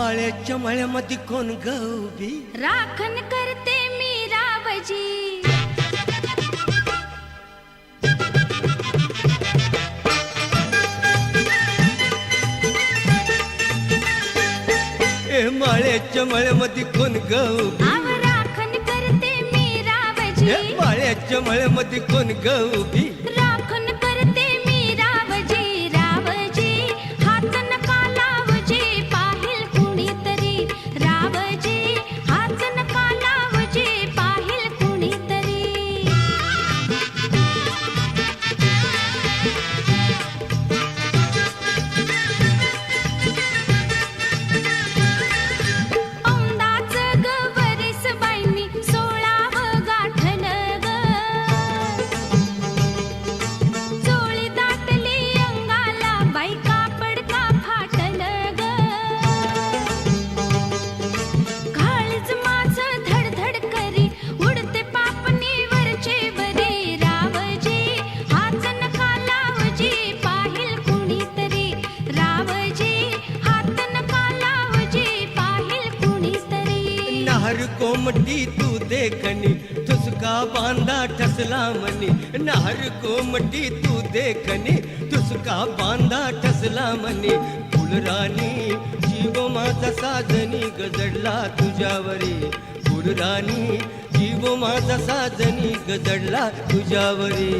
माळ्याच्या मळ्यामध्ये कोण गौबी राखण करते मी रावजी. ए माळ्याच्या मळ्यामध्ये कोण गौबी आव राखण करते मी रावजी. ए माळ्याच्या मळ्यामध्ये कोण गौबी नाहर कोमटी तू देखनी तुसका बांधा ठसला मनी। नाहर कोमटी तू देखनी तुसका बांधा ठसला मनी। फुलराणी जीव माझा साजनी गजडला तुझ्यावरी। फुलराणी जीव माझा साजनी गजडला तुझ्यावरी।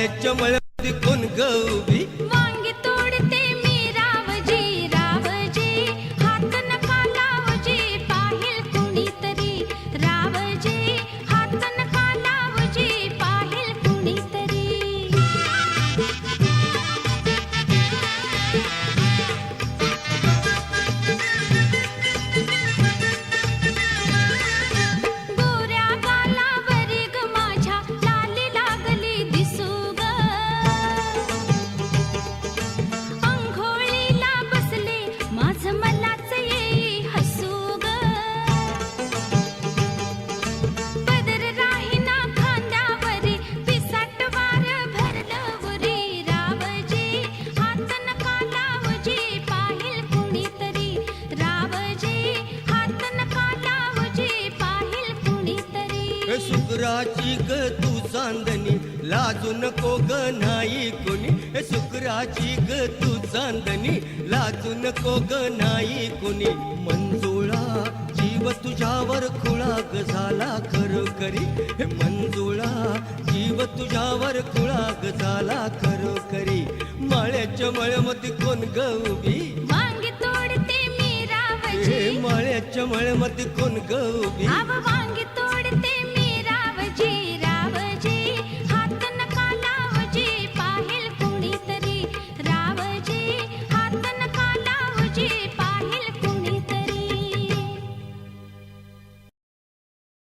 माळ्याच्या मळ्यामध्ये कोण गौबी शुक्राची ग तू चांदणी. लाजू नको ग नाही कोणी. शुक्राची ग तू चांदणी. लाजू नको ग नाही कोणी. मंजुळा जीव तुझ्यावर खुळा ग झाला खरोखरी हे मंजुळा जीव तुझ्यावर खुळा ग झाला खरोखरी माळ्याच्या मळ्यामध्ये कोण गौबी हे माळ्याच्या मळ्यामध्ये कोण गौबी